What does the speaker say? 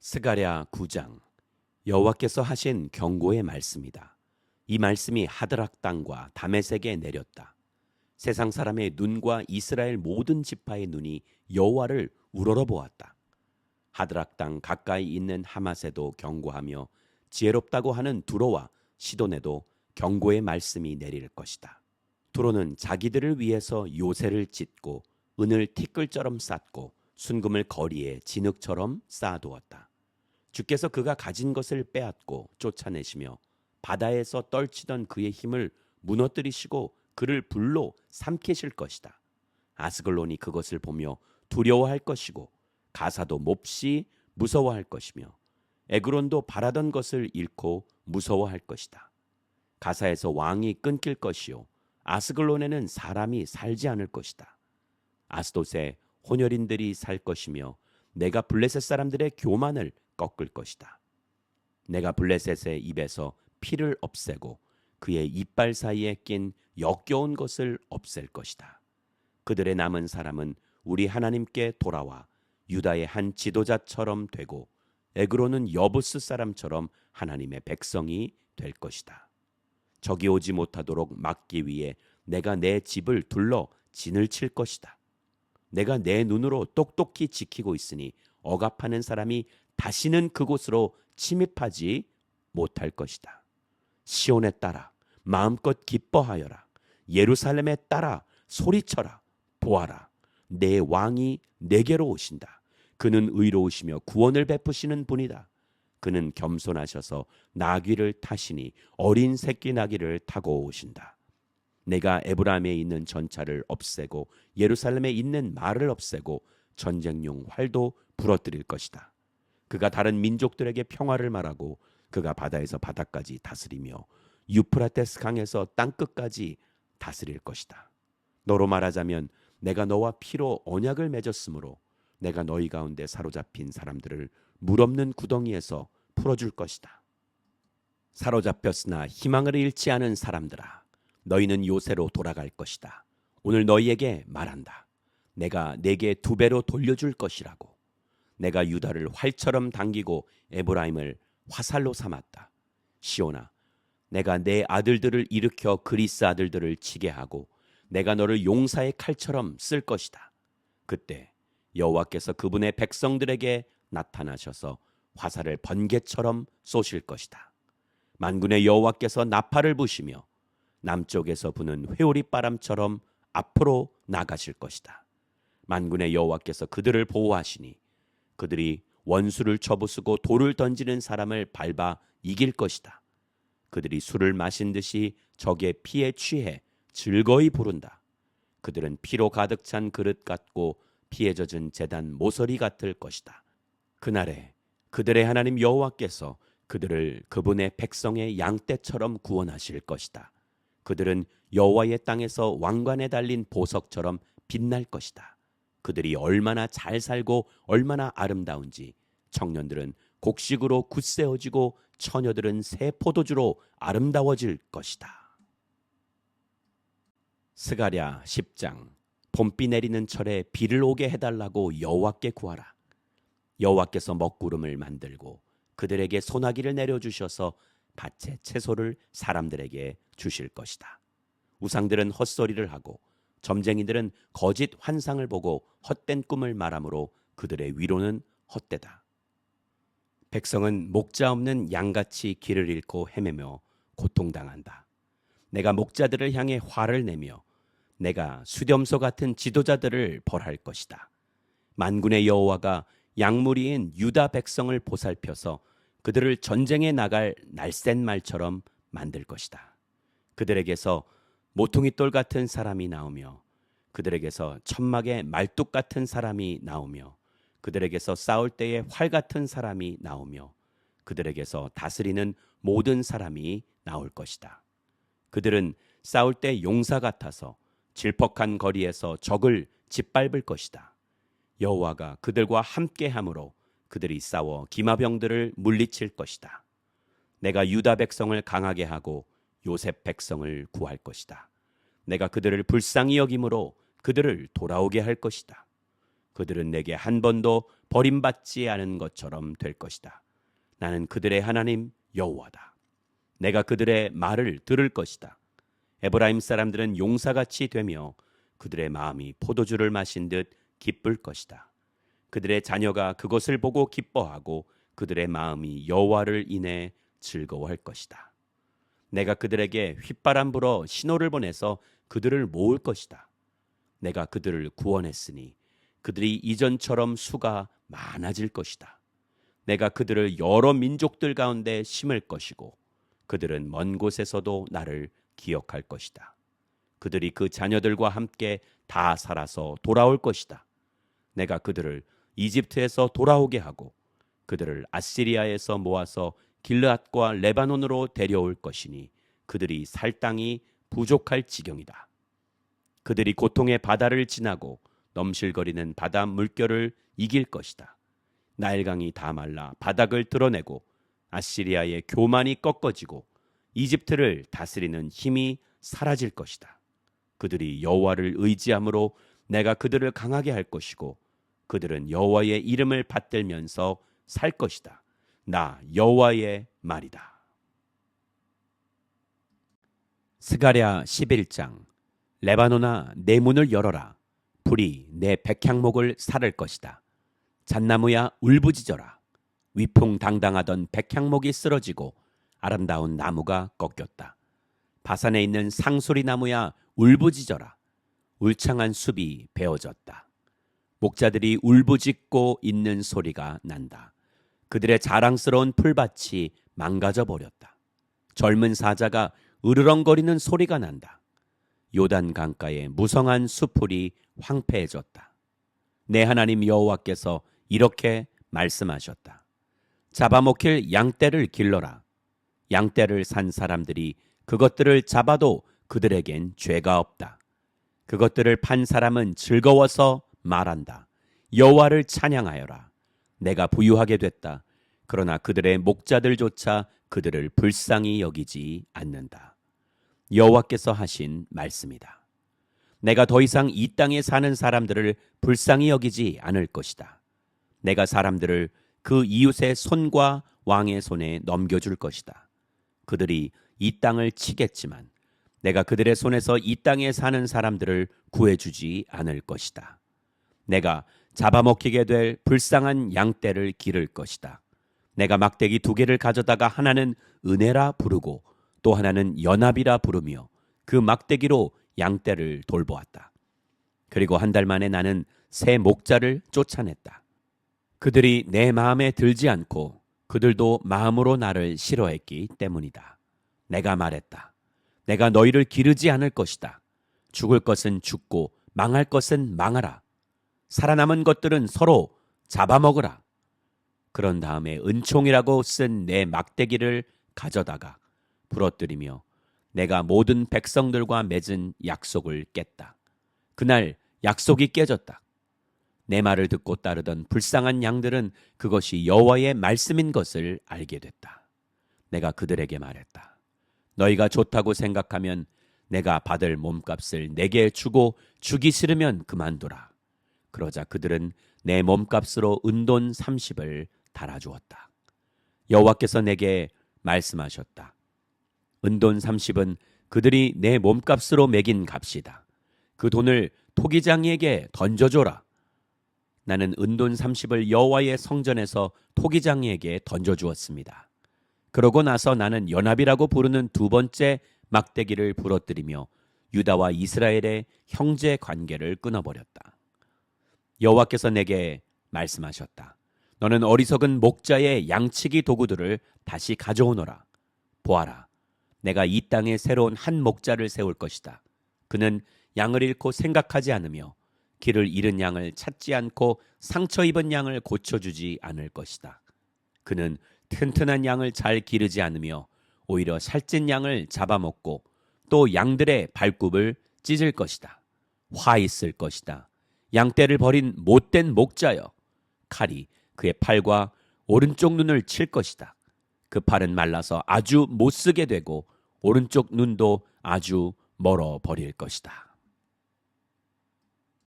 스가랴 9장 여호와께서 하신 경고의 말씀이다. 이 말씀이 하드락 땅과 다메섹에 내렸다. 세상 사람의 눈과 이스라엘 모든 지파의 눈이 여호와를 우러러 보았다. 하드락 땅 가까이 있는 하맛에도 경고하며 지혜롭다고 하는 두로와 시돈에도 경고의 말씀이 내릴 것이다. 두로는 자기들을 위해서 요새를 찢고 은을 티끌처럼 쌓고 순금을 거리에 진흙처럼 쌓아두었다. 주께서 그가 가진 것을 빼앗고 쫓아내시며 바다에서 떨치던 그의 힘을 무너뜨리시고 그를 불로 삼키실 것이다. 아스글론이 그것을 보며 두려워할 것이고 가사도 몹시 무서워할 것이며 에그론도 바라던 것을 잃고 무서워할 것이다. 가사에서 왕이 끊길 것이요 아스글론에는 사람이 살지 않을 것이다. 아스돗에 혼혈인들이 살 것이며 내가 블레셋 사람들의 교만을 꺾을 것이다. 내가 블레셋의 입에서 피를 없애고 그의 이빨 사이에 낀 역겨운 것을 없앨 것이다. 그들의 남은 사람은 우리 하나님께 돌아와 유다의 한 지도자처럼 되고 에그로는 여부스 사람처럼 하나님의 백성이 될 것이다. 적이 오지 못하도록 막기 위해 내가 내 집을 둘러 진을 칠 것이다. 내가 내 눈으로 똑똑히 지키고 있으니 억압하는 사람이 다시는 그곳으로 침입하지 못할 것이다. 시온에 따라 마음껏 기뻐하여라. 예루살렘에 따라 소리쳐라. 보아라. 내 왕이 내게로 오신다. 그는 의로우시며 구원을 베푸시는 분이다. 그는 겸손하셔서 나귀를 타시니 어린 새끼 나귀를 타고 오신다. 내가 에브라임에 있는 전차를 없애고 예루살렘에 있는 말을 없애고 전쟁용 활도 부러뜨릴 것이다. 그가 다른 민족들에게 평화를 말하고 그가 바다에서 바다까지 다스리며 유프라테스 강에서 땅 끝까지 다스릴 것이다. 너로 말하자면 내가 너와 피로 언약을 맺었으므로 내가 너희 가운데 사로잡힌 사람들을 물 없는 구덩이에서 풀어줄 것이다. 사로잡혔으나 희망을 잃지 않은 사람들아, 너희는 요새로 돌아갈 것이다. 오늘 너희에게 말한다. 내가 내게 두 배로 돌려줄 것이라고. 내가 유다를 활처럼 당기고 에브라임을 화살로 삼았다. 시온아, 내가 내 아들들을 일으켜 그리스 아들들을 치게 하고 내가 너를 용사의 칼처럼 쓸 것이다. 그때 여호와께서 그분의 백성들에게 나타나셔서 화살을 번개처럼 쏘실 것이다. 만군의 여호와께서 나팔을 부시며 남쪽에서 부는 회오리 바람처럼 앞으로 나가실 것이다. 만군의 여호와께서 그들을 보호하시니 그들이 원수를 쳐부수고 돌을 던지는 사람을 밟아 이길 것이다. 그들이 술을 마신 듯이 적의 피에 취해 즐거이 부른다. 그들은 피로 가득 찬 그릇 같고 피에 젖은 재단 모서리 같을 것이다. 그날에 그들의 하나님 여호와께서 그들을 그분의 백성의 양떼처럼 구원하실 것이다. 그들은 여호와의 땅에서 왕관에 달린 보석처럼 빛날 것이다. 그들이 얼마나 잘 살고 얼마나 아름다운지 청년들은 곡식으로 굳세어지고 처녀들은 새 포도주로 아름다워질 것이다. 스가랴 10장 봄비 내리는 철에 비를 오게 해달라고 여호와께 구하라. 여호와께서 먹구름을 만들고 그들에게 소나기를 내려주셔서 밭에 채소를 사람들에게 주실 것이다. 우상들은 헛소리를 하고 점쟁이들은 거짓 환상을 보고 헛된 꿈을 말하므로 그들의 위로는 헛되다. 백성은 목자 없는 양같이 길을 잃고 헤매며 고통당한다. 내가 목자들을 향해 화를 내며 내가 수렴소 같은 지도자들을 벌할 것이다. 만군의 여호와가 양무리인 유다 백성을 보살펴서 그들을 전쟁에 나갈 날쌘 말처럼 만들 것이다. 그들에게서 모퉁이 돌 같은 사람이 나오며 그들에게서 천막의 말뚝 같은 사람이 나오며 그들에게서 싸울 때에 활 같은 사람이 나오며 그들에게서 다스리는 모든 사람이 나올 것이다. 그들은 싸울 때 용사 같아서 질퍽한 거리에서 적을 짓밟을 것이다. 여호와가 그들과 함께 함으로 그들이 싸워 기마병들을 물리칠 것이다. 내가 유다 백성을 강하게 하고 요셉 백성을 구할 것이다. 내가 그들을 불쌍히 여김으로 그들을 돌아오게 할 것이다. 그들은 내게 한 번도 버림받지 않은 것처럼 될 것이다. 나는 그들의 하나님 여호와다. 내가 그들의 말을 들을 것이다. 에브라임 사람들은 용사같이 되며 그들의 마음이 포도주를 마신 듯 기쁠 것이다. 그들의 자녀가 그것을 보고 기뻐하고 그들의 마음이 여호와를 인해 즐거워할 것이다. 내가 그들에게 휘바람 불어 신호를 보내서 그들을 모을 것이다. 내가 그들을 구원했으니 그들이 이전처럼 수가 많아질 것이다. 내가 그들을 여러 민족들 가운데 심을 것이고 그들은 먼 곳에서도 나를 기억할 것이다. 그들이 그 자녀들과 함께 다 살아서 돌아올 것이다. 내가 그들을 이집트에서 돌아오게 하고 그들을 아시리아에서 모아서 길르앗과 레바논으로 데려올 것이니 그들이 살 땅이 부족할 지경이다. 그들이 고통의 바다를 지나고 넘실거리는 바다 물결을 이길 것이다. 나일강이 다 말라 바닥을 드러내고 아시리아의 교만이 꺾어지고 이집트를 다스리는 힘이 사라질 것이다. 그들이 여호와를 의지함으로 내가 그들을 강하게 할 것이고 그들은 여호와의 이름을 받들면서 살 것이다. 나 여호와의 말이다. 스가랴 11장 레바노나 내 문을 열어라 불이 내 백향목을 살을 것이다. 잣나무야 울부짖어라 위풍당당하던 백향목이 쓰러지고 아름다운 나무가 꺾였다. 바산에 있는 상소리 나무야 울부짖어라 울창한 숲이 베어졌다. 목자들이 울부짖고 있는 소리가 난다. 그들의 자랑스러운 풀밭이 망가져 버렸다. 젊은 사자가 으르렁거리는 소리가 난다. 요단 강가의 무성한 수풀이 황폐해졌다. 내 하나님 여호와께서 이렇게 말씀하셨다. 잡아먹힐 양떼를 길러라. 양떼를 산 사람들이 그것들을 잡아도 그들에겐 죄가 없다. 그것들을 판 사람은 즐거워서 말한다. 여호와를 찬양하여라. 내가 부유하게 됐다. 그러나 그들의 목자들조차 그들을 불쌍히 여기지 않는다. 여호와께서 하신 말씀이다. 내가 더 이상 이 땅에 사는 사람들을 불쌍히 여기지 않을 것이다. 내가 사람들을 그 이웃의 손과 왕의 손에 넘겨줄 것이다. 그들이 이 땅을 치겠지만 내가 그들의 손에서 이 땅에 사는 사람들을 구해주지 않을 것이다. 내가 잡아먹히게 될 불쌍한 양떼를 기를 것이다. 내가 막대기 두 개를 가져다가 하나는 은혜라 부르고 또 하나는 연합이라 부르며 그 막대기로 양떼를 돌보았다. 그리고 한 달 만에 나는 새 목자를 쫓아냈다. 그들이 내 마음에 들지 않고 그들도 마음으로 나를 싫어했기 때문이다. 내가 말했다. 내가 너희를 기르지 않을 것이다. 죽을 것은 죽고 망할 것은 망하라. 살아남은 것들은 서로 잡아먹으라. 그런 다음에 은총이라고 쓴 내 막대기를 가져다가 부러뜨리며 내가 모든 백성들과 맺은 약속을 깼다. 그날 약속이 깨졌다. 내 말을 듣고 따르던 불쌍한 양들은 그것이 여호와의 말씀인 것을 알게 됐다. 내가 그들에게 말했다. 너희가 좋다고 생각하면 내가 받을 몸값을 내게 주고 주기 싫으면 그만두라. 그러자 그들은 내 몸값으로 은돈 30을 달아주었다. 여호와께서 내게 말씀하셨다. 은돈 30은 그들이 내 몸값으로 매긴 값이다. 그 돈을 토기장이에게 던져줘라. 나는 은돈 30을 여호와의 성전에서 토기장이에게 던져주었습니다. 그러고 나서 나는 연합이라고 부르는 두 번째 막대기를 부러뜨리며 유다와 이스라엘의 형제 관계를 끊어버렸다. 여호와께서 내게 말씀하셨다. 너는 어리석은 목자의 양치기 도구들을 다시 가져오너라. 보아라. 내가 이 땅에 새로운 한 목자를 세울 것이다. 그는 양을 잃고 생각하지 않으며 길을 잃은 양을 찾지 않고 상처 입은 양을 고쳐주지 않을 것이다. 그는 튼튼한 양을 잘 기르지 않으며 오히려 살찐 양을 잡아먹고 또 양들의 발굽을 찢을 것이다. 화 있을 것이다. 양떼를 버린 못된 목자여. 칼이 그의 팔과 오른쪽 눈을 칠 것이다. 그 팔은 말라서 아주 못 쓰게 되고 오른쪽 눈도 아주 멀어 버릴 것이다.